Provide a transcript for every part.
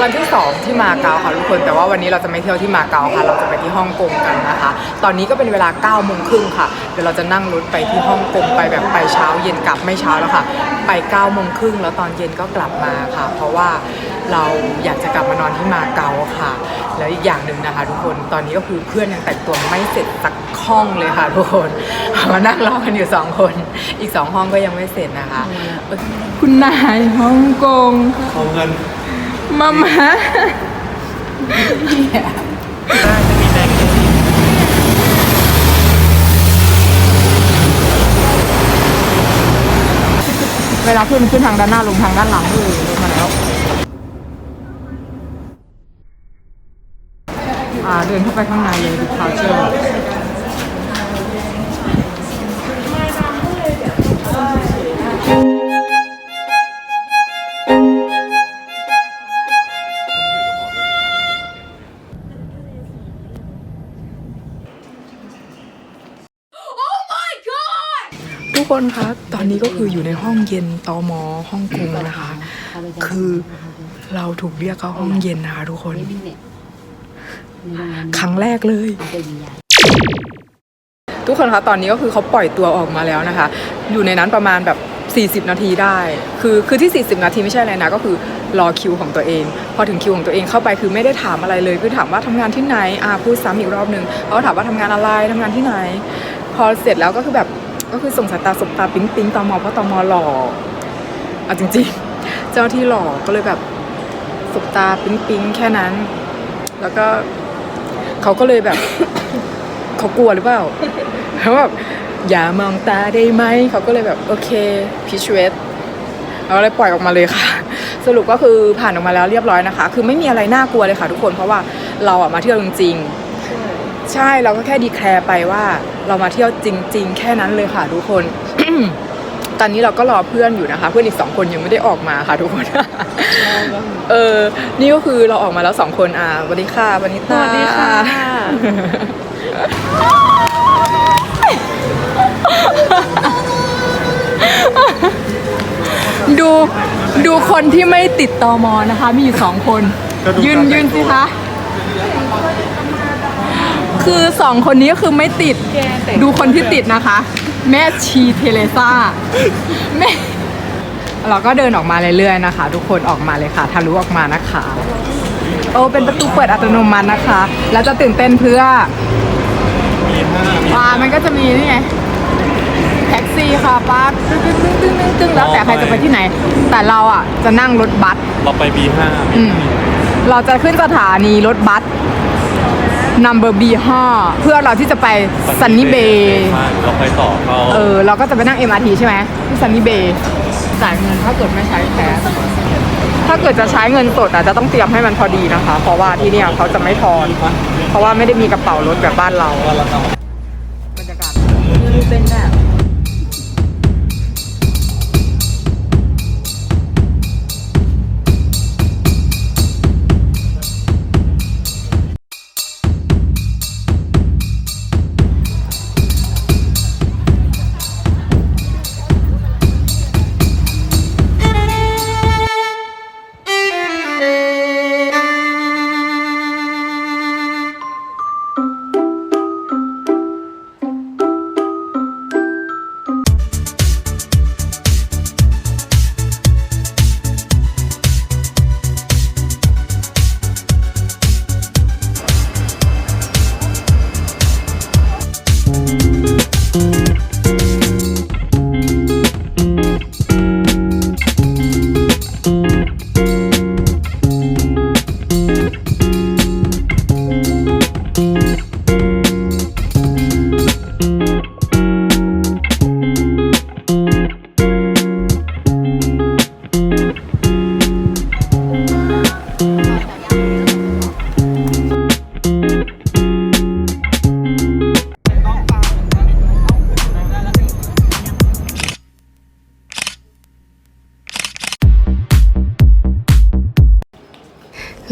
วันที่ 2 ที่มาเก๊าค่ะทุกคนแต่ว่าวันนี้เราจะไม่เที่ยวที่มาเก๊าค่ะ เราจะไปที่ฮ่องกงกันนะคะ ตอนนี้ก็เป็นเวลา9โมงครึ่งค่ะเดี๋ยวเราจะนั่งรถไปที่ฮ่องกงไปแบบไปเช้าเย็นกลับไม่เช้าแล้วค่ะ ไป9โมงครึ่งแล้วตอนเย็นก็กลับมาค่ะ เพราะว่าเราอยากจะกลับมานอนที่มาเก๊าค่ะ แล้วอีกอย่างหนึ่งนะคะ ทุกคนตอนนี้ก็คือเพื่อนยังแต่งตัวไม่เสร็จสักห้องเลยค่ะ ทุกคนมานั่งรอกันอยู่สองคน อีกสองห้องก็ยังไม่เสร็จนะคะ คุณนายฮ่องกงเอาเงิน มามาได้จะมีแบงค์เวลาขึ้นขึ้นทางด้านหน้าลงทางด้านหลังเลยลงมาแล้ว อ่าเดินเข้าไปข้างในเลยดูคาเจอร์ นคะ ตอนนี้ก็คืออยู่ในห้องเย็นตอมอฮ่องกงนะคะ คือเราถูกเรียกเข้าห้องเย็นนะคะทุกคน ครั้งแรกเลย ทุกคนคะตอนนี้ก็คือเขาปล่อยตัวออกมาแล้วนะคะ อยู่ในนั้นประมาณแบบ 40 นาทีได้ คือคือที่ 40 นาทีไม่ใช่อะไรนะ ก็คือรอคิวของตัวเอง พอถึงคิวของตัวเองเข้าไปคือไม่ได้ถามอะไรเลย คือถามว่าทำงานที่ไหนอ่าพูดซ้ำอีกรอบหนึ่งเขาก็ถามว่าทำงานอะไรทำงานที่ไหน พอเสร็จแล้วก็คือแบบ ก็คือส่งสายตาสบตาปิ๊งปิ๊งตอมอเพราะตอมอหล่อเอาจริงๆ เจ้าที่หล่อก็เลยแบบสบตาปิ๊งปิ๊งแค่นั้น แล้วก็เขาก็เลยแบบ เขากลัวหรือเปล่าเขาแบบอย่ามองตาได้ไหมเขาก็เลยแบบโอเคพิชเวตเราเลยปล่อยออกมาเลยค่ะ สรุปก็คือผ่านออกมาแล้วเรียบร้อยนะคะ คือไม่มีอะไรน่ากลัวเลยค่ะทุกคนเพราะว่าเราอะมาเที่ยวจริงๆ ใช่เราก็แค่ดีแคลร์ไปว่าเรามาเที่ยวจริง ๆ แค่นั้นเลยค่ะทุกคน ตอนนี้เราก็รอเพื่อนอยู่นะคะ เพื่อนอีกสองคนยังไม่ได้ออกมาค่ะทุกคน เออ นี่ก็คือเราออกมาแล้วสองคนอ่าสวัสดีค่ะวานิตาสวัสดีค่ะ ดูดูคนที่ไม่ติดตอมอนะคะ มีอยู่สองคน ยืนยืนสิคะ คือสองคนนี้ก็คือไม่ติด ดูคนที่ติดนะคะ แม่ชีเทเลซ่าแม่เราก็เดินออกมาเรื่อยๆนะคะ ทุกคนออกมาเลยค่ะทะลุออกมานะคะโอ้เป็นประตูเปิดอัตโนมัตินะคะ แล้วจะตื่นเต้นเพื่อมีห้ามีว่ามันก็จะมีนี่ไงแท็กซี่ค่ะป้าตึ้งตึ้งตึ้งตึ้งตึ้งตึ้งแล้วแต่ใครจะไปที่ไหน แต่เราอะจะนั่งรถบัสเราไปบีห้าอืมเราจะขึ้นสถานีรถบัส number B5 เพื่อเราที่จะไปซันนี่เบย์เราไปต่อเขาเออเราก็จะไปนั่ง MRT ใช่ไหมที่ซันนี่เบย์จ่ายเงินถ้าเกิดไม่ใช้แคชถ้าเกิดจะใช้เงินสดอาจจะต้องเตรียมให้มันพอดีนะคะ เพราะว่าที่เนี่ยเขาจะไม่ทอน เพราะว่าไม่ได้มีกระเป๋ารถแบบบ้านเราว่าเราเอาบรรยากาศเป็นแบบ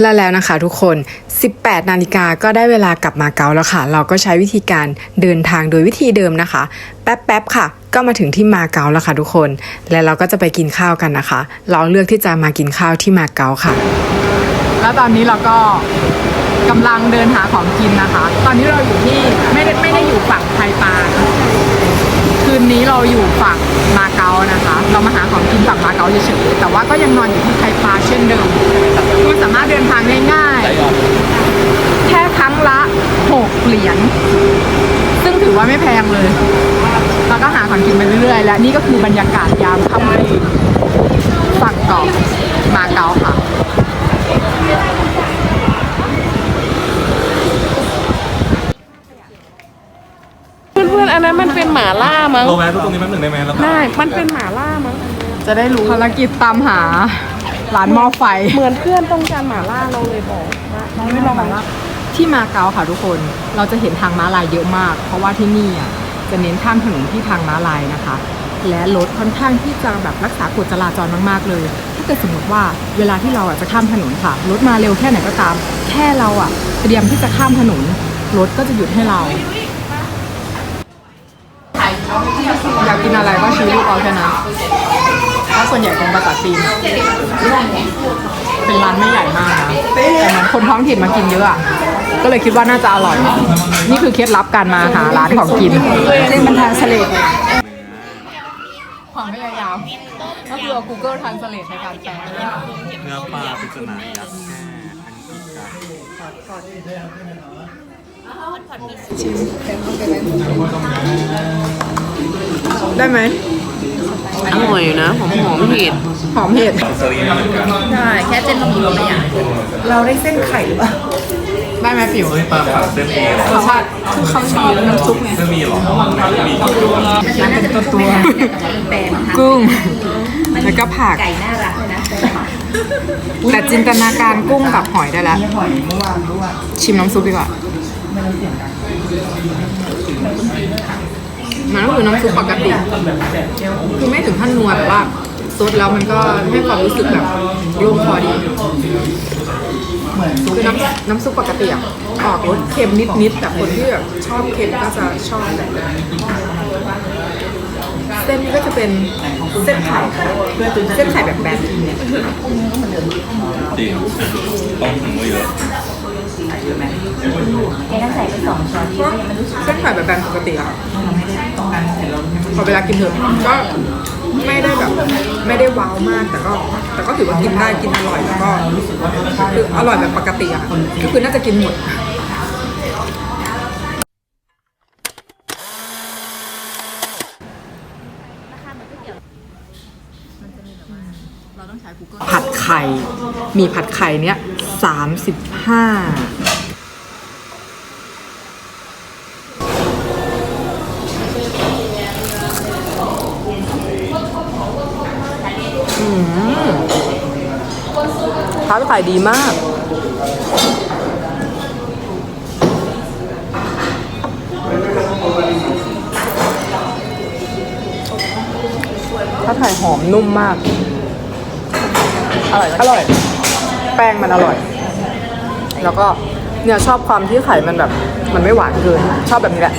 และแล้วนะคะทุกคน 18 นาฬิกาก็ได้เวลากลับมาเก๊าแล้วค่ะ เราก็ใช้วิธีการเดินทางโดยวิธีเดิมนะคะ แป๊บๆค่ะ ก็มาถึงที่มาเก๊าแล้วค่ะทุกคน และเราก็จะไปกินข้าวกันนะคะ เราเลือกที่จะมากินข้าวที่มาเก๊าค่ะ แล้วตอนนี้เราก็กำลังเดินหาของกินนะคะ ตอนนี้เราอยู่ที่ไม่ได้ไม่ได้อยู่ฝั่งไทยปาคืนนี้เราอยู่ฝั่งมา นะคะเรามาหาของกินฝั่งมาเก๊าเฉยๆแต่ว่าก็ยังนอนอยู่ที่ไทยปาเช่นเดิมคุณสามารถเดินทางง่ายๆแค่ครั้งละ 6 เหรียญซึ่งถือว่าไม่แพงเลยแล้วก็หาของกินไปเรื่อยๆ และนี่ก็คือบรรยากาศยามค่ำคืนฝั่งเกาะมาเก๊าค่ะ เพื่อ นๆอันนั้นมันเป็นหมาล่ามั้งโรงแรมตรงนี้แป๊บหนึ่งได้ไหมแล้วก็ได้มันเป็นหมาล่ามั้งจะได้รู้ภารกิจตามหาร้านหม้อไฟ เหมือนเพื่อนต้องการหมาล่าเราเลยบอกว่าไม่ลองว่าที่มาเก๊าค่ะทุกคนเราจะเห็นทางม้าลายเยอะมาก เพราะว่าที่นี่อะจะเน้นข้ามถนนที่ทางม้าลายนะคะ และรถค่อนข้างที่จะแบบรักษากฎจราจรมากๆเลย ถ้าเกิดสมมติว่าเวลาที่เราอะจะข้ามถนนค่ะรถมาเร็วแค่ไหนก็ตาม แค่เราอะเตรียมที่จะข้ามถนนรถก็จะหยุดให้เรา อยากกินอะไรก็ชี้ลูกเอาแค่นั้นเพราะส่วนใหญ่เป็นภาษาจีนเป็นร้านไม่ใหญ่มากนะแต่เหมือนคนท้องถิ่นมากินเยอะอะก็เลยคิดว่าน่าจะอร่อย นี่คือเคล็ดลับการมาหาร้านของกินเส้นบรรทัดเสลดความพยายามก็คือเอา Google Translate ในการแปลเนื้อปลาปริศนายักษ์แค่อันนี้กั นได้ไหมอร่อยนะหอมหอมเห็ดหอมเห็ดสลีนใช่แค่เส้นลงอยู่ไม่อยากเราได้เส้นไข่หรือเปล่าได้ไหมผิวเฮ้ยปลาผัดเส้นเมีเหรอรสชาติคือเขาชอบน้ำซุปไงเส้นหมีเหรอไม่มีน้ำเป็นตัวตัวกุ้ง แล้วก็ผักไก่น่ารักเลยนะแต่จินตนาการกุ้งกับหอยได้แล้วชิมน้ำซุปดีกว่า มันก็คือน้ำซุปปกติ คือไม่ถึงขั้นนัวแต่ว่าซดแล้วมันก็ให้ความรู้สึกแบบโล่งคอดีคือน้ำน้ำซุปปกติอะออกรสเค็มนิดๆแต่คนที่แบบชอบเค็มก็จะชอบแบบนั้นเส้นนี้ก็จะเป็นเส้นไข่เส้นไข่แบบแบนจริงต้องถึงไว้เยอะ เส้นไข่แบบแบนปกติอะพอเวลากินเถอะก็ไม่ได้แบบไม่ได้ว้าวมากแต่ก็ แต่ก็ถือว่ากินได้กินอร่อยแล้วก็คืออร่อยแบบปกติอะก็คือน่าจะกินหมดผัดไข่ มีผัดไข่เนี้ยสามสิบห้า ร้านขายดีมากถ้าไข่หอมนุ่มมาก อร่อยอร่อย แป้งมันอร่อย แล้วก็เนี่ยชอบความที่ไข่มันแบบ มันไม่หวานเกิน ชอบแบบนี้แหละ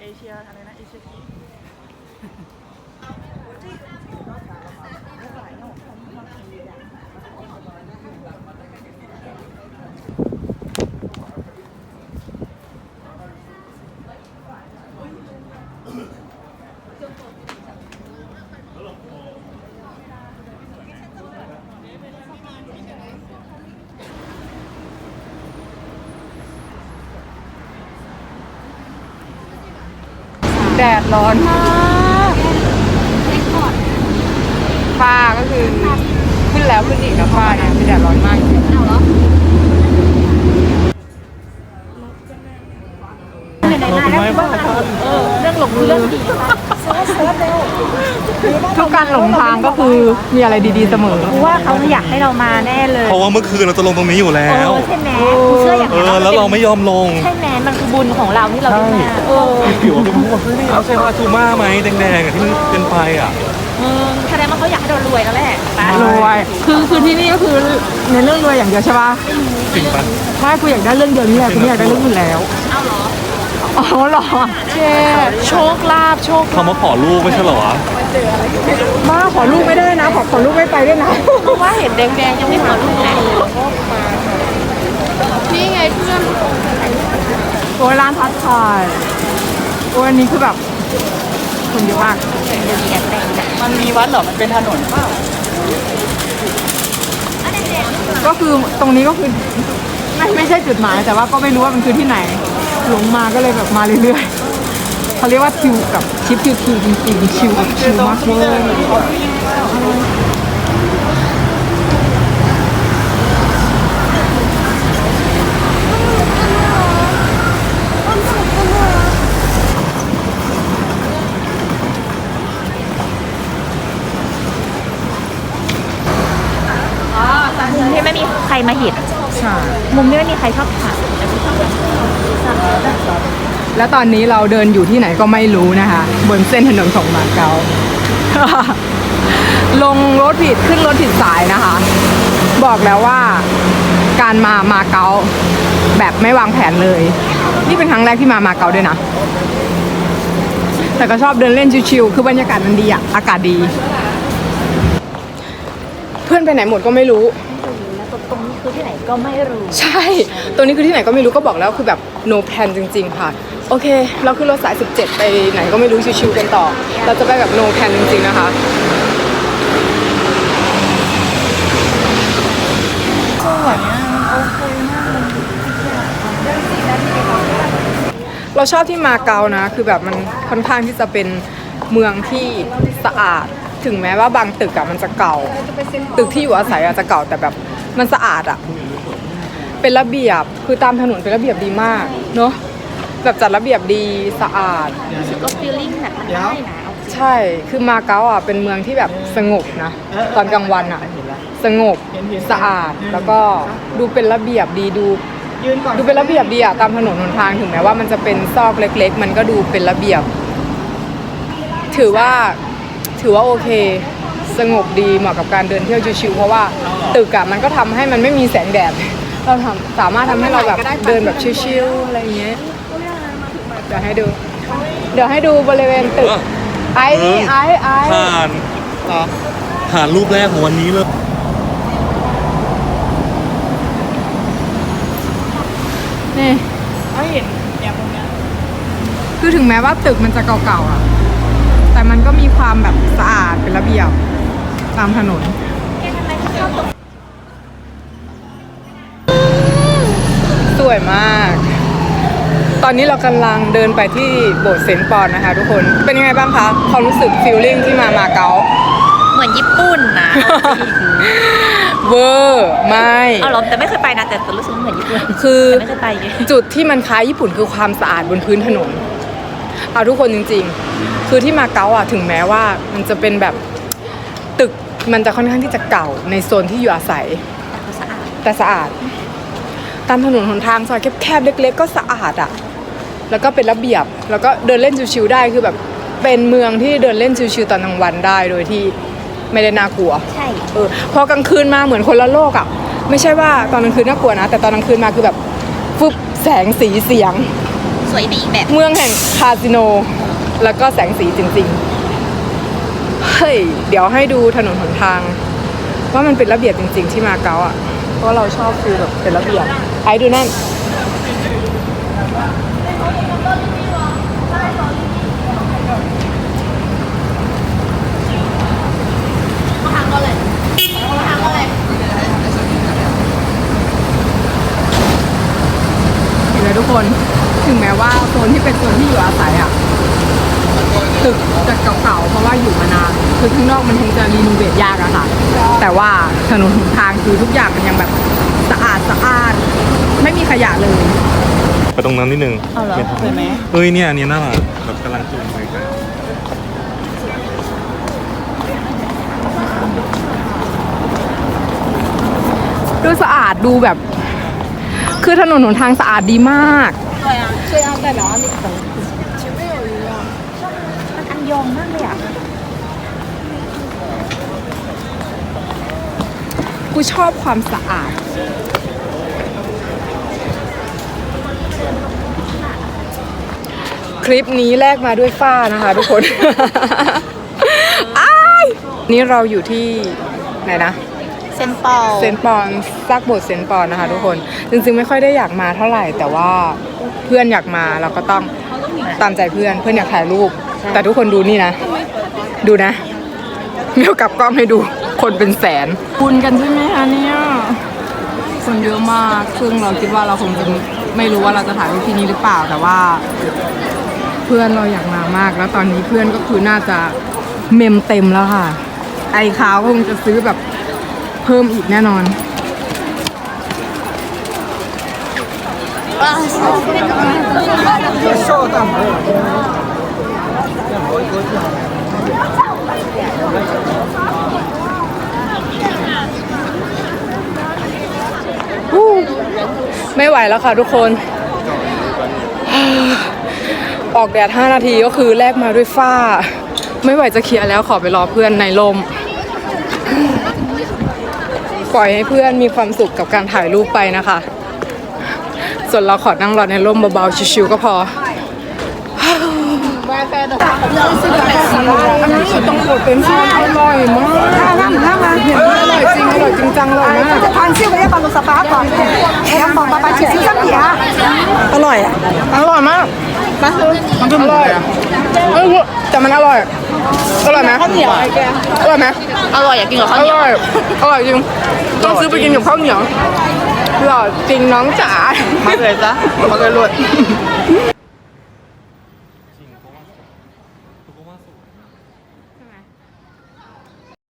เอเชียอะไรนะเอเชียทีที่ร้านหลายเนาะมันมีอย่าง แดดร้อนมากฟ้าก็คือขึ้นแล้วขึ้นอีกนะฟ้าเนี่ยคือแดดร้อนมากจริงเราเป็นไม้บ้ากันเรื่องหลงเรื่องดี ทุกการหลงทางก็คือมีอะไรดีๆเสมอกูว่าเขาอยากให้เรามาแน่เลยเพราะว่าเมื่อคืนเราจะลงตรงนี้อยู่แล้เอว อใช่ไหมกูเชื่ออย่างเอนั้นอแล้วเราไม่ยอมลงใช่ไหมมันคือบุญของเราที่เราได้มาเออผิวเป็นพวกนี่เราใช่ว่าซูม่าไหมแดงๆอะที่มันเป็นไฟอะเออแสดงว่าเขาอยากให้เรารวยแล้วแหละไปรวย คือคือที่นี่ก็คือในเรื่องรวยอย่างเดียวใช่ปะจริงปะไม่กูอยากได้เรื่องเดียวนี่แหละกูไม่อยากได้เรื่องอื่นแล้ว เอาเหรอ อ๋อเหรอเช่โชคลาภโชคเขามาขอลูกไม่ใช่เหรอวะมาขอลูกไม่ได้นะ ขอขอลูกไม่ไปด้วยนะ เพราะว่าเห็นแดงๆยังไม่ขอลูกนะนี่ไงเพื่อนโอ้ยร้านทัดทายโอ้ยอันนี้คือแบบคนเยอะมาก มันมีวัดเหรอ มันเป็นถนนเปล่าก็คือตรงนี้ก็คือไม่ไม่ใช่จุดหมายแต่ว่าก็ไม่รู้ว่ามันคือที่ไหน หลงมาก็เลยแบบมาเรื่อยๆเขาเรียกว่าทิวกับชิปทิวทิวจริงๆชิวแบบชิวมากเลยมุมที่ไม่มีใครมาเห็นมุมที่ไม่มีใครชอบถ่ายแต่กูชอบแบบ แล้วตอนนี้เราเดินอยู่ที่ไหนก็ไม่รู้นะคะ บนเส้นถนนของมาเก๊าลงรถผิดขึ้นรถผิดสายนะคะ บอกแล้วว่าการมามาเก๊าแบบไม่วางแผนเลย นี่เป็นครั้งแรกที่มามาเก๊าด้วยนะ แต่ก็ชอบเดินเล่นชิวๆคือบรรยากาศมันดีอะอากาศดี เพื่อนไปไหนหมดก็ไม่รู้ คือที่ไหนก็ไม่รู้ ใช่ ตรงนี้คือที่ไหนก็ไม่รู้ก็บอกแล้วคือแบบ no plan จริง ๆ ค่ะ โอเค เราขึ้นรถสาย 17 ไปไหนก็ไม่รู้ชิวๆกันต่อ เราจะไปแบบ no plan จริง ๆ นะคะเราชอบที่มาเก๊านะ คือแบบมันค่อนข้างที่จะเป็นเมืองที่สะอาด ถึงแม้ว่าบางตึกอะมันจะเก่า ตึกที่อยู่อาศัยอาจจะเก่าแต่แบบ มันสะอาดอะเป็นระเบียบคือตามถนนเป็นระเบียบดีมากเนอะแบบจัดระเบียบดีสะอาด รู้สึกว่าฟีลลิ่งแบบมันได้นะเอาจริงใช่คือมาเก๊าอะเป็นเมืองที่แบบสงบนะตอนกลางวันอะ สงบสะอาดแล้วก็ดูเป็นระเบียบดีดูดูเป็นระเบียบดีอะตามถนนหนทางถึงแม้ว่ามันจะเป็นซอกเล็ก ๆ มันก็ดูเป็นระเบียบ ถือว่าถือว่าโอเค สงบดีเหมาะกับการเดินเที่ยวชิวๆเพราะว่าตึกอะมันก็ทำให้มันไม่มีแสงแดด เราทำสามารถทำให้เราแบบเดินแบบชิวๆอะไรอย่างเงี้ยเดี๋ยวให้ดู เดี๋ยวให้ดูบริเวณตึก ไอ้นี่ไอ้ไอ้ผ่านผ่านรูปแรกของวันนี้เลยนี่ เขาเห็นอย่างตรงนี้คือถึงแม้ว่าตึกมันจะเก่าๆอะแต่มันก็มีความแบบสะอาดเป็นระเบียบ ตามถนนแกทำไมเขาชอบตรงสวยมาก ตอนนี้เรากำลังเดินไปที่โบสถ์เซนต์ปอนนะคะ ทุกคน เป็นยังไงบ้างคะความรู้สึกฟิลลิ่งที่มามาเก๊าเหมือนญี่ปุ่นนะเอาจริงเวอร์ไม่เอาเหรอแต่ไม่เคยไปนะแต่แต่รู้สึกว่าเหมือนญี่ปุ่นคือแต่ไม่เคยไปไงจุดที่มันคล้ายญี่ปุ่นคือความสะอาดบนพื้นถนนเอาทุกคนจริง ๆ คือที่มาเก๊าอะถึงแม้ว่ามันจะเป็นแบบตึก มันจะค่อนข้างที่จะเก่าในโซนที่อยู่อาศัย แต่เขาสะอาดแต่สะอาด ตามถนนหนทางซอยแคบๆเล็ก ๆ ก็สะอาดอะ แล้วก็เป็นระเบียบ แล้วก็เดินเล่นชิวๆได้คือแบบเป็นเมืองที่เดินเล่นชิวๆตอนกลางวันได้โดยที่ไม่ได้น่ากลัว ใช่ เออพอกลางคืนมาเหมือนคนละโลกอะ ไม่ใช่ว่าตอนกลางคืนน่ากลัวนะ แต่ตอนกลางคืนมาคือแบบฟึบแสงสีเสียง สวยดีแบบ เมืองแห่งคาสิโน แล้วก็แสงสีจริงๆเฮ้ ย เดี๋ยวให้ดูถนนหนทาง ว่ามันเป็นระเบียบจริง ๆ ที่มาเก๊าอะเพราะเราชอบคือแบบเป็นระเบียบไอ้ดูนั่น ทางก็เลยทางก็เลย เห็นไหมทุกคน ถึงแม้ว่าโซนที่เป็นโซนที่อยู่อาศัยอะ ตึกจะเก่าๆ เพราะว่าอยู่มานาน คือข้างนอกมันคงจะรีโนเวทยากอะค่ะ แต่ว่า ถนนหนทางคือทุกอย่างมันยังแบบสะอาดสะอาด ไม่มีขยะเลย ไปตรงนั้นนิดนึง เอาเหรอ ไม่ทำ เคยไหม เอ้ยเนี่ยอันนี้น่ารักแบบกำลังจูงไปกัน ดูสะอาดดูแบบ คือถนนหนทางสะอาดดีมาก 对啊，代表那个前面有一个，มันอันยอ กเลยอะกูชอบความสะอาด คลิปนี้แลกมาด้วยฝ้านะคะทุกคนอ้ายนี่เราอยู่ที่ไหนนะเซนเปาเซนต์ปอนซักโบสถ์เซนต์ปอนนะคะ ทุกคน จริงๆไม่ค่อยได้อยากมาเท่าไหร่ แต่ว่าเพื่อนอยากมาเราก็ต้องตามใจเพื่อน เพื่อนอยากถ่ายรูป แต่ทุกคนดูนี่นะ ดูนะ เมียวกลับกล้องให้ดู คนเป็นแสน คุณกันใช่ไหมคะเนี่ย คนเยอะมาก ซึ่งเราคิดว่าเราคงจะไม่รู้ว่าเราจะถ่ายรูปที่นี่หรือเปล่า แต่ว่า เพื่อนเราอยากมามาก แล้วตอนนี้เพื่อนก็คือน่าจะเมมเต็มแล้วค่ะ ไอ้ขาวคงจะซื้อแบบเพิ่มอีกแน่นอน ไม่ไหวแล้วค่ะทุกคน ออกแดด 5 นาทีก็คือแลกมาด้วยฝ้า ไม่ไหวจะเคลียร์แล้วขอไปรอเพื่อนในลม ปล่อยให้เพื่อนมีความสุขกับการถ่ายรูปไปนะคะ ส่วนเราขอนั่งรอในร่มเบาๆ ชิวๆก็พอ อันนี้คือต้องโคตเต็นชาอร่อยมาก น้ำน้ำมาอร่อยจริง อร่อยจริงจังเลยนะจะทานซิ่วไปได้ปลาลูกสปาก่อนแล้วบอกปลาปลาเฉียดซิ่วซ้ำเดียอร่อยอะอร่อยมากมันคืออร่อยเออแต่มันอร่อย อร่อยไหมข้าวเหนียวอร่อยไหมอร่อยอยากกินกับข้าวเหนียว อร่อย อร่อยจริง ต้องซื้อไปกินกับข้าวเหนียวหล่อจริงน้องจ๋า มาเลยจ้ามาเลยรวด